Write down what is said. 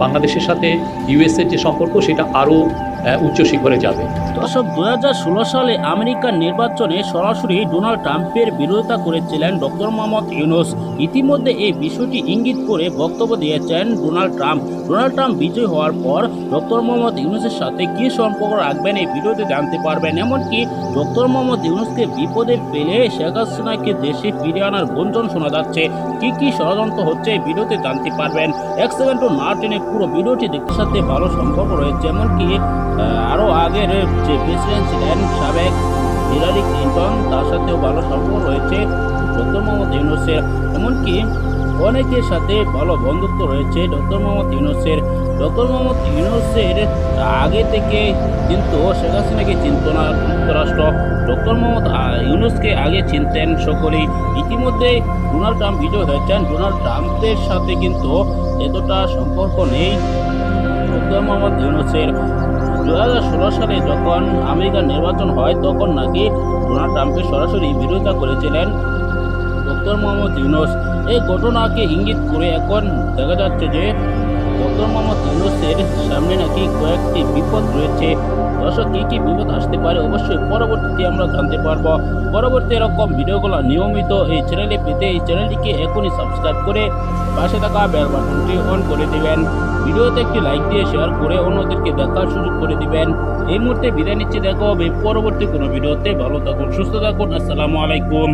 বাংলাদেশের সাথে ইউএসের যে সম্পর্ক সেটা আরও উচ্চ শিখরে যাবে। দর্শক দু ষোলো সালে আমেরিকার নির্বাচনে সরাসরি ডোনাল্ড ট্রাম্পের বিরোধিতা করেছিলেন ডক্টর মোহাম্মদ ইউনুস। ইতিমধ্যে এই বিষয়টি ইঙ্গিত করে বক্তব্য দিয়েছেন ডোনাল্ড ট্রাম্প। ডোনাল্ড ট্রাম্প বিজয় হওয়ার পর ডক্টর মোহাম্মদ ইউনুসের সাথে কী সম্পর্ক রাখবেন এই ভিডিওতে জানতে পারবেন। এমনকি ডক্টর মোহাম্মদ ইউনুসকে বিপদে পেলে শেখ হাসিনাকে দেশে ফিরে আনার গুঞ্জন শোনা যাচ্ছে। কি কি ষড়যন্ত্র হচ্ছে এই ভিডিওতে জানতে পারবেন। এক সেকেন্ড তো না পুরো ভিডিওটি দেখতে সাথে ভালো সম্পর্ক রয়েছে। এমনকি আরও আগের যে প্রেসিডেন্ট ছিলেন সাবেক হিলারি ক্লিন্টন, তার সাথেও ভালো সম্পর্ক রয়েছে ডক্টর মোহাম্মদ ইউনুসের। এমনকি অনেকের সাথে ভালো বন্ধুত্ব রয়েছে ডক্টর মোহাম্মদ ইউনুসের। ডক্টর মোহাম্মদ ইউনুসের আগে থেকে কিন্তু শেখ হাসিনাকে চিনত না যুক্তরাষ্ট্র। ডক্টর মোহাম্মদ ইউনুসকে আগে চিনতেন সকলেই। ইতিমধ্যে ডোনাল্ড ট্রাম্প বিজয় হয়েছেন। ডোনাল্ড ট্রাম্পের সাথে কিন্তু এতটা সম্পর্ক নেই ডক্টর মোহাম্মদ ইউনুসের। দু হাজার ষোলো সালে যখন আমেরিকার নির্বাচন হয়, তখন নাকি ডোনাল্ড ট্রাম্পের সরাসরি বিরোধিতা করেছিলেন ডক্টর মোহাম্মদ ইউনুস। এই ঘটনাকে ইঙ্গিত করে এখন দেখা যাচ্ছে যে ডক্টর মোহাম্মদ সামনে নাকি কয়েকটি বিপদ রয়েছে। দর্শক, কী কী বিপদ আসতে পারে অবশ্যই পরবর্তীতে আমরা জানতে পারব। পরবর্তী এরকম ভিডিওগুলো নিয়মিত এই চ্যানেলে পেতে এই চ্যানেলটিকে এখনই সাবস্ক্রাইব করে পাশে থাকা বেল বাটনটি অন করে দিবেন। ভিডিওতে একটি লাইক দিয়ে শেয়ার করে অন্যদেরকে দেখার সুযোগ করে দিবেন। এই মুহূর্তে বিদায় নিচ্ছি। দেখা পরবর্তী কোনো ভিডিওতে। ভালো থাকুন, সুস্থ থাকুন। আসসালামু আলাইকুম।